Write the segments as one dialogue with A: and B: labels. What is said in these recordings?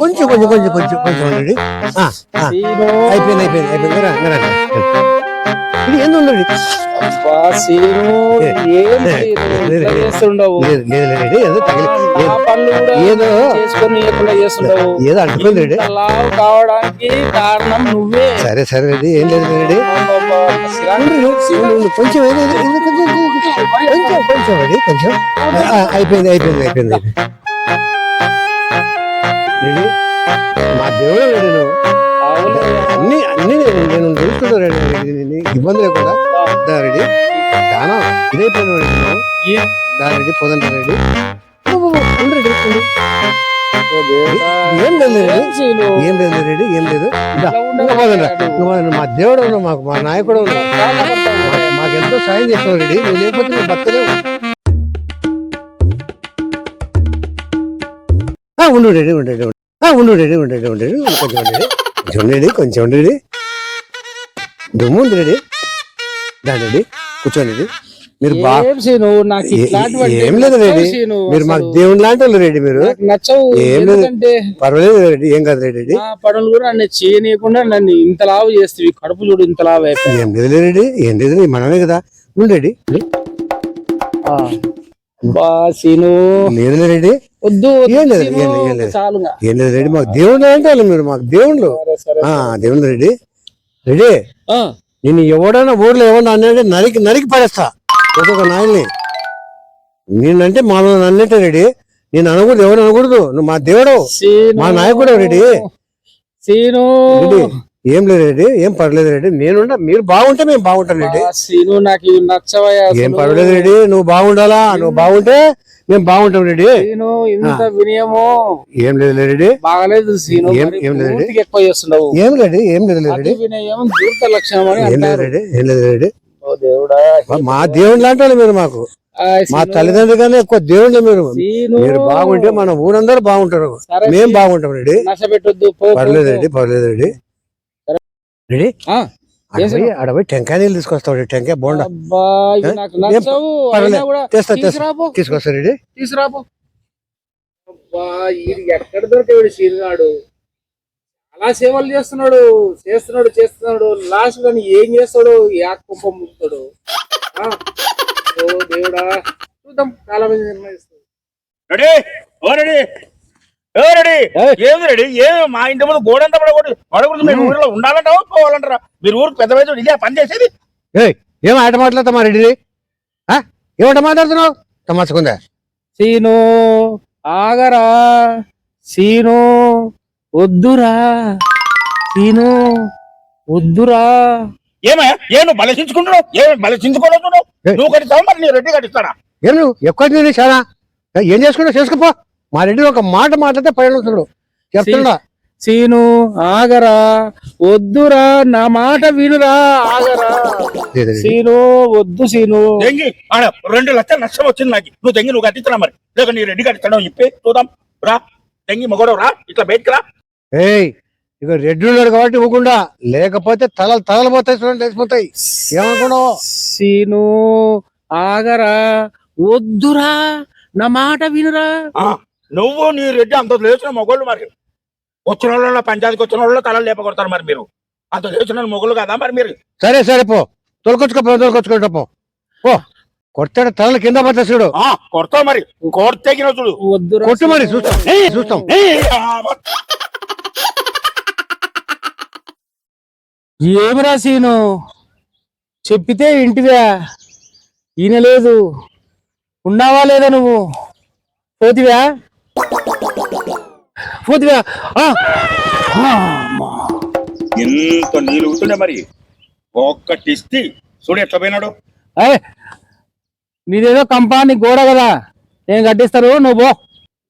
A: కొంచెం కొంచెం కొంచెం కొంచెం కొంచెం ఉండు, రెడీ ఆ, ఆ,
B: సీను
A: అయిపోయింది అయిపోయింది అయిపోయింది. ఇది ఏంది ఏదో అంటుకుంది
B: కావడానికి కారణం నువ్వే
A: సరే సరే రెడీ ఏం లేదు రెడీ
B: అబ్బబ్బా, సిరాకు
A: ఉండు, ఉండు, ఉండు, కొంచెం కొంచెం కొంచెం, కొంచెం అయిపోయింది అయిపోయింది అయిపోయింది రెడీ మా దేవుడు. అన్ని అన్ని నేను తెలుసుకుంటా రెడీ ఇబ్బంది లేకుండా రెడీ చాలా ఇదైపోయిన రెడీ పోదండి రెడీ. ఏం? లేదు రెడీ
B: ఏం
A: లేదు రెడీ ఏం లేదు. మా దేవుడు మాకు మా నాయకుడు. మాకు ఎంతో సాయం చేస్తావు రెడీ నువ్వు లేకపోతే నువ్వు బతకలేవు. ఉండు రెడీ ఉండు రెడీ ఉండు. ఆ, ఉండు రెడీ ఉండు రెడీ ఉండు. రెడీ కొంచెం రెడీ కొంచెం రెడీ కొంచెం రెడీ దుమ్ము ఉంది రెడీ దాని రెడీ కూర్చోండి మీరు
B: ఏం
A: లేదు
B: నచ్చవు
A: రెడీ
B: సీను
A: మీరు మాకు. దేవుని లాంటి వాళ్ళు రెడీ మీరు. ఏం లేదు. పర్వాలేదు రెడీ ఏం కాదు రెడీ
B: నా పనులు కూడా నన్ను చేయనీయకుండా నన్ను ఇంత లావు చేస్తేవి కడుపు చూడు ఇంత లావు
A: ఏం లేదు రెడీ ఏం లేదు మనమే కదా. ఉండు రెడీ
B: బా సీను.
A: లేదు రెడీ
B: వద్దు వద్దు
A: ఏం లేదు,
B: సీను,
A: ఏం లేదు, ఏం లేదు.
B: చాలుగా.
A: ఏం లేదు రెడీ మాకు దేవుడు అంటే మీరు మాకు దేవుళ్ళు. ఆ దేవుడు రెడీ నిన్ను ఎవడైనా ఊర్లో ఎవడన్నా అన్నాడే నరికి నరికి పడేస్తా. ఒక్కొక్క నాయల్ని నేనంటే మా అన్నట్టే రెడీ నేను అనకూడదు ఎవరు అనకూడదు. నువ్వు మా దేవుడు మా నాయకుడు రెడీ
B: సీను.
A: రెడీ ఏం లేదు రెడీ ఏం పర్లేదు రెడీ నేనుంటా మీరు బాగుంటే మేము బాగుంటాం రెడీ
B: బా, సీను నాకు నచ్చవయ్యా
A: ఏం
B: అసలు.
A: పర్వాలేదు రెడీ నువ్వు బాగుండాలా? నువ్వు బాగుంటే మేము బాగుంటాం రెడీ
B: సీను ఇంత వినయము.
A: ఏం లేదు రెడీ
B: బాగలేదు సీను
A: ఏం- లేదు.
B: ఎక్కువ చేస్తున్నావు.
A: ఏం రెడీ ఏం లేదు
B: అతి
A: రెడీ
B: వినయం దూర్త లక్షణం అని
A: ఏం లేదు
B: అంటారు.
A: రెడీ ఏం లేదు రెడీ
B: ఓ దేవుడా
A: మా దేవుని లాంటి మీరు మాకు. మా తల్లిదండ్రులు కన్నా ఎక్కువ దేవుళ్ళు మీరు. మీరు బాగుంటే మన ఊరందరూ బాగుంటారు. మేము బాగుంటాం రెడీ
B: నష్టపెట్టొద్దు పో, పో,
A: పర్లేదు
B: పో.
A: రెడీ పర్లేదు రెడీ రెడీ?
B: ఆ,
A: అడవి టెంకాయ నీళ్ళు తీసుకొస్తావు టెంకాయ బోండా. తెస్తా తెస్తా. తీసుకొస్తా రెడీ?
B: తీసుకురాపో. అబ్బా ఇది ఎక్కడ దొరికేవాడు సీనుగాడు చాలా సేవలు చేస్తున్నాడు చేస్తున్నాడు చేస్తున్నాడు. లాస్ట్ కానీ ఏం చేస్తాడు యాక్ కుంప ముస్తాడు ఆ, ఓ దేవుడా. చూద్దాం చాలా మంది నిర్ణయిస్తాడు
C: రెడీ? ఓ రెడీ? రెడీ. ఏమి రెడీ? ఏం మా ఇంటి ముందు గోడంతా పడకూడదు పడకూడదు మీరు ఊరిలో ఉండాలంటావా? పోవాలంటారా? మీరు ఊరికి పెద్ద వయసు ఇదే పని చేసేది?
A: ఏయ్ ఏం ఆట మాట్లాడతామా రెడీ ఆ? ఏమంట మాట్లాడుతున్నావు? తమాసుకుందా
B: సీను ఆగరా. సీను వద్దురా. సీను వద్దురా.
C: ఏమయ్యా ఏ నువ్వు బలసించుకుంటున్నావు ఏమి బలసించుకోలేదు
A: ఏయ్.
C: నువ్వు కట్టిస్తావు? మరి నీ రెడ్డి కట్టిస్తాడా?
A: ఏం నువ్వు? ఎక్కువ తిని చాలా ఏ, ఏం చేసుకుంటావు చేసుకోపో. మా రెడ్డి ఒక మాట మాట్లాడితే పైన చెప్తుండా?
B: సీను ఆగరా వద్దురా నా మాట వినురా ఆగరా. సీను వద్దు సీను.
C: దెంగి ఆడ రెండు లక్షలు నష్టం వచ్చింది నాకు. నువ్వు దెంగి నువ్వు కట్టిస్తున్నా మరి? లేక నీ రెడ్డి కట్టిస్తాడు ఇప్పే చూద్దాం. రా దెంగి మగోడవు రా ఇట్లా బయటకు రా.
A: ఏయ్ ఇక రెడ్డి ఉన్నాడు కాబట్టి ఇవ్వకుండా లేకపోతే తలలు తగలబోతాయి చూడండి లేచిపోతాయి. ఏమనుకున్నావు?
B: సీను ఆగరా వద్దురా నా మాట వినురా.
C: ఆ, నువ్వు నీ రెడ్డి అంత లేచిన మొగోళ్ళు మరి. వచ్చిన వాళ్ళ పంచాయతీకి వచ్చిన వాళ్ళు తలలు లేపగొడతారు మరి మీరు. అంత లేచిన మొగలు కదా మరి మీరు.
A: సరే సరే పో. తొలకొచ్చుకో తొలకొచ్చుకుంటా పో. పో. కొట్టాడు తలలు కింద పడతా చూడు.
C: ఆ కొడతావు మరి. కొడితేగిన చూడు.
A: కొట్టు మరి. చూస్తాం. చూస్తాం.
C: ఏయ్, ఆ,
B: ఏమిరా సీను? చెప్పితే ఇంటివా ఈయన లేదు. ఉన్నావా లేదా నువ్వు? పోతివా? పోతివా.
C: ఎంత నీళ్ళు ఉంటుండే మరి. ఒక్కటిస్తి చూడు ఎట్లా పోయినాడు.
B: నీదేదో కంపాని గోడ కదా. నేను కట్టిస్తారు నువ్వు పో.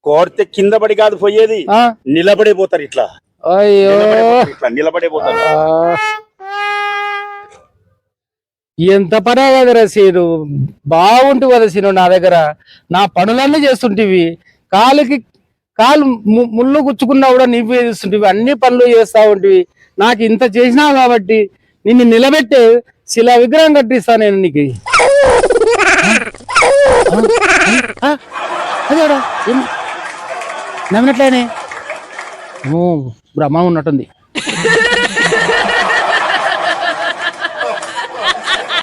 C: కొడితే కింద పడి కాదు పోయేది.
B: ఆ?
C: నిలబడే పోతారు ఇట్లా.
B: అయ్యో.
C: నిలబడే పోతారు ఇట్లా నిలబడే పోతారు.
B: ఆ. ఎంత పనే కదరా సీను. బాగుంటుంది కదా సీను నా దగ్గర. నా పనులన్నీ చేస్తుంటివి. కాలుకి కాలు ము- ముళ్ళు గుచ్చుకున్నా కూడా నువ్వు చేస్తుంటివి అన్ని పనులు చేస్తా ఉంటివి. నాకు ఇంత చేసినావు కాబట్టి నిన్ను నిలబెట్టే శిలా విగ్రహం కట్టిస్తా నేను నీకు. ఆ? ఆ? అదేరా ఉన్నట్టుంది.